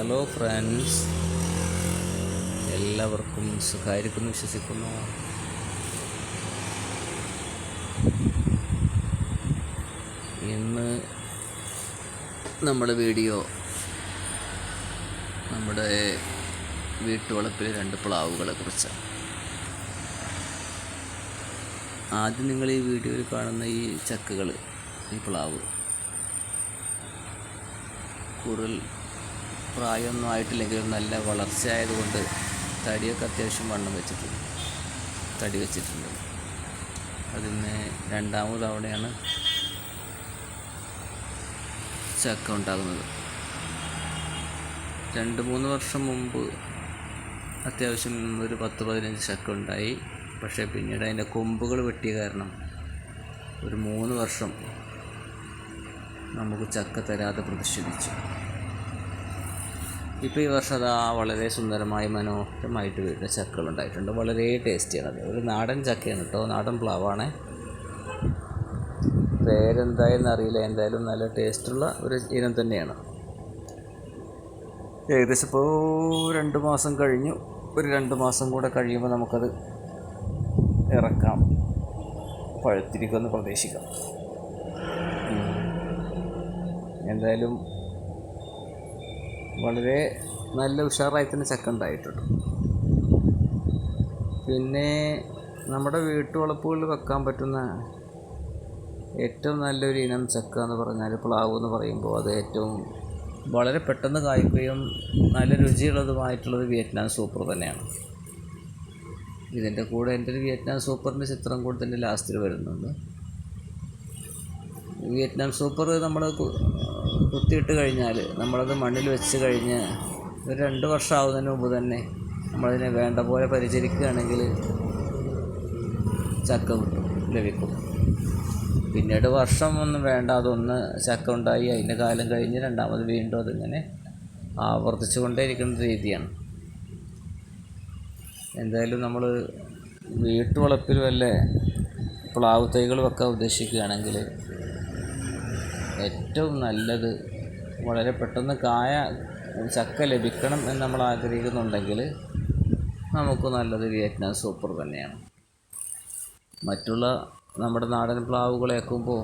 Hello friends എല്ലാവർക്കും സുഖമായിരിക്കുന്നു വിശ്വസിക്കുന്നു. ഇന്ന് നമ്മുടെ വീഡിയോ നമ്മുടെ വീട്ടുവളപ്പിലെ രണ്ട് പ്ലാവുകളെ കുറിച്ചാണ്. ആദ്യം നിങ്ങൾ ഈ വീഡിയോയിൽ കാണുന്ന ഈ ചക്കകൾ ഈ പ്ലാവ്. കൂടുതൽ പ്രായമൊന്നും ആയിട്ടില്ലെങ്കിലും നല്ല വളർച്ച ആയതുകൊണ്ട് തടിയൊക്കെ അത്യാവശ്യം വണ്ണം വെച്ചിട്ടുണ്ട്. തടി വെച്ചിട്ടുണ്ട്. അതിന് രണ്ടാമത് തവണയാണ് ചക്ക ഉണ്ടാകുന്നത്. രണ്ട് മൂന്ന് വർഷം മുമ്പ് അത്യാവശ്യം ഒരു പത്ത് പതിനഞ്ച് ചക്ക ഉണ്ടായി. പക്ഷേ പിന്നീട് അതിന്റെ കൊമ്പുകൾ വെട്ടിയ കാരണം ഒരു മൂന്ന് വർഷം നമുക്ക് ചക്ക തരാതെ പ്രതിഷേധിച്ചു. ഇപ്പോൾ ഈ വർഷം അതാ വളരെ സുന്ദരമായി മനോഹരമായിട്ട് വരുന്ന ചക്കകൾ ഉണ്ടായിട്ടുണ്ട്. വളരെ ടേസ്റ്റിയാണ് അത്. ഒരു നാടൻ ചക്കയാണ് കേട്ടോ. നാടൻ പ്ലാവാണ്. പേരെന്തായെന്ന് അറിയില്ല. എന്തായാലും നല്ല ടേസ്റ്റുള്ള ഒരു ഇനം തന്നെയാണ്. ഏകദേശം ഇപ്പോൾ രണ്ട് മാസം കഴിഞ്ഞു. ഒരു രണ്ട് മാസം കൂടെ കഴിയുമ്പോൾ നമുക്കത് ഇറക്കാം. പഴുത്തിരിക്കുമെന്ന് പ്രതീക്ഷിക്കാം. എന്തായാലും വളരെ നല്ല ഉഷാറായി തന്നെ ചക്ക ഉണ്ടായിട്ടുണ്ട്. പിന്നെ നമ്മുടെ വീട്ടുവളപ്പുകളിൽ വെക്കാൻ പറ്റുന്ന ഏറ്റവും നല്ലൊരു ഇനം ചക്ക എന്ന് പറഞ്ഞാൽ പ്ലാവ് എന്ന് പറയുമ്പോൾ അത് ഏറ്റവും വളരെ പെട്ടെന്ന് കായ്ക്കുകയും നല്ല രുചിയുള്ളതുമായിട്ടുള്ളത് വിയറ്റ്നാം സൂപ്പർ തന്നെയാണ്. ഇതിന്റെ കൂടെ എന്റെ ഒരു വിയറ്റ്നാം സൂപ്പറിന്റെ ചിത്രം കൂടെ തന്നെ ലാസ്റ്റിൽ വരുന്നുണ്ട്. വിയറ്റ്നാം സൂപ്പർ നമ്മൾ കുത്തിയിട്ട് കഴിഞ്ഞാൽ നമ്മളത് മണ്ണിൽ വെച്ച് കഴിഞ്ഞ് ഒരു രണ്ട് വർഷം ആവുന്നതിന് മുമ്പ് തന്നെ നമ്മളതിനെ വേണ്ട പോലെ പരിചരിക്കുകയാണെങ്കിൽ ചക്ക ലഭിക്കും. പിന്നീട് വർഷം ഒന്നും വേണ്ട അതൊന്ന് ചക്ക ഉണ്ടായി അതിന്റെ കാലം കഴിഞ്ഞ് രണ്ടാമത് വീണ്ടും അതിങ്ങനെ ആവർത്തിച്ചു കൊണ്ടേയിരിക്കുന്ന രീതിയാണ്. എന്തായാലും നമ്മൾ വീട്ടുവളപ്പിൽ വല്ല പ്ലാവ് തൈകൾ വെക്കാൻ ഉദ്ദേശിക്കുകയാണെങ്കിൽ ഏറ്റവും നല്ലത് വളരെ പെട്ടെന്ന് കായ ചക്ക ലഭിക്കണം എന്ന് നമ്മൾ ആഗ്രഹിക്കുന്നുണ്ടെങ്കിൽ നമുക്ക് നല്ലത് വിയറ്റ്നാം സൂപ്പർ തന്നെയാണ്. മറ്റുള്ള നമ്മുടെ നാടൻ പ്ലാവുകളേക്കുമ്പോൾ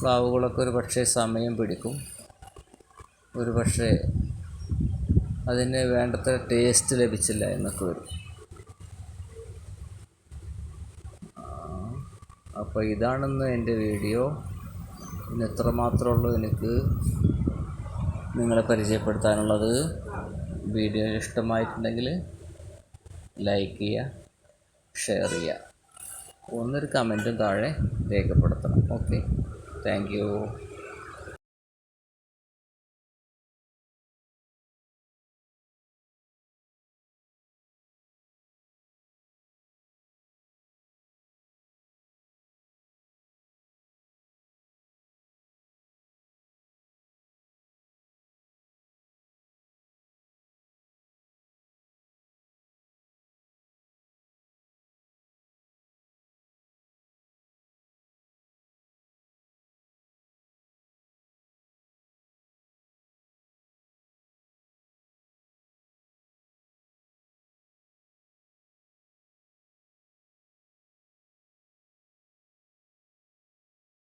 പ്ലാവുകളൊക്കെ ഒരു പക്ഷേ സമയം പിടിക്കും. ഒരു പക്ഷേ അതിന് വേണ്ടത്ര ടേസ്റ്റ് ലഭിച്ചില്ല എന്നൊക്കെ വരും. അപ്പോൾ ഇതാണെന്ന് എന്റെ വീഡിയോ. ഇന്ന് എത്ര മാത്രമേ എനിക്ക് നിങ്ങളെ പരിചയപ്പെടുത്താനുള്ളത്? വീഡിയോ ഇഷ്ടമായിട്ടുണ്ടെങ്കിൽ ലൈക്ക് ചെയ്യുക ഷെയർ ചെയ്യുക. ഒന്നൊരു കമന്റും താഴെ രേഖപ്പെടുത്തണം. Okay thank